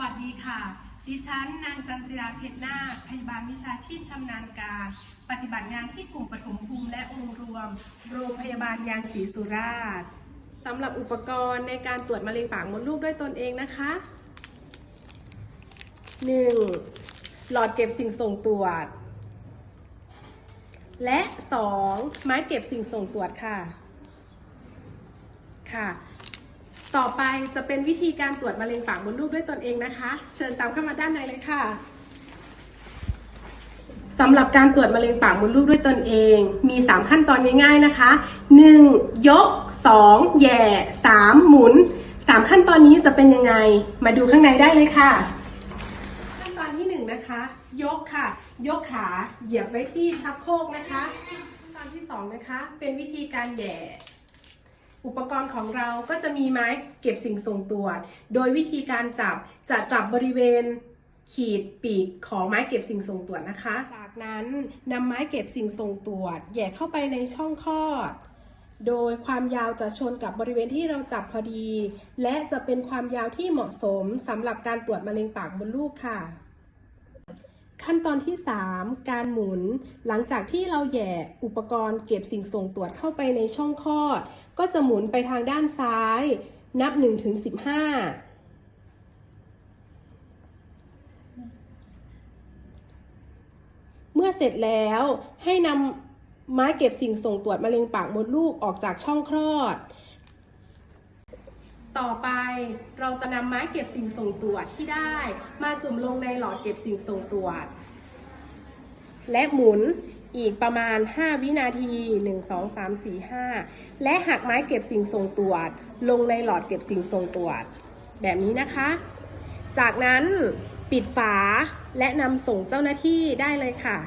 วัสดีค่ะ ดิฉันนางจันจิราเพชรนาคพยาบาลวิชาชีพชำนาญการ ปฏิบัติงานที่กลุ่มปฐมภูมิและองค์รวม โรงพยาบาลยางศรีสุราษฎร์สำหรับอุปกรณ์ในการตรวจมะเร็งปากมดลูกด้วยตนเองนะคะ 1. หลอดเก็บสิ่งส่งตรวจ และ 2. ไม้เก็บสิ่งส่งตรวจค่ะค่ะ ต่อไปจะเป็นวิธีการตรวจมะเร็งปากมดลูกด้วยตนเองนะคะ เชิญตามเข้ามาด้านในเลยค่ะสำหรับการตรวจมะเร็งปากมดลูกด้วยตนเอง มี 3 ขั้นตอนง่ายๆนะคะ 1. ยก 2. แหย่ 3. หมุน 3 ขั้นตอนนี้จะเป็นยังไง มาดูข้างในได้เลยค่ะ ขั้นตอนที่ 1 นะคะ ยกค่ะ ยกขาเหยียบไว้ที่ชักโครกนะคะ ขั้นตอนที่ 2 นะคะ เป็นวิธีการแหย่ อุปกรณ์ของเราก็จะมีไม้เก็บสิ่งส่งตรวจ โดยวิธีการจับจะจับบริเวณขีดปีกของไม้เก็บสิ่งส่งตรวจนะคะ จากนั้นนำไม้เก็บสิ่งส่งตรวจแย่เข้าไปในช่องคลอด โดยความยาวจะชนกับบริเวณที่เราจับพอดี และจะเป็นความยาวที่เหมาะสมสำหรับการตรวจมะเร็งปากมดลูกค่ะ ขั้นตอนที่ 3 การหมุน หลังจากที่เราแย่อุปกรณ์เก็บสิ่งส่งตรวจเข้าไปในช่องคลอด ก็จะหมุนไปทางด้านซ้าย นับ1ถึง15เมื่อเสร็จแล้วให้นำไม้เก็บสิ่งส่งตรวจมะเร็งปากมดลูกออกจากช่องคลอด ต่อไปเราจะนำไม้เก็บสิ่งส่งตรวจที่ได้ มาจุ่มลงในหลอดเก็บสิ่งส่งตรวจ และหมุนอีกประมาณ 5 วินาที 1 2 3 4 5 และหักไม้เก็บสิ่งส่งตรวจ ลงในหลอดเก็บสิ่งส่งตรวจ แบบนี้นะคะ จากนั้นปิดฝาและนำส่งเจ้าหน้าที่ได้เลยค่ะ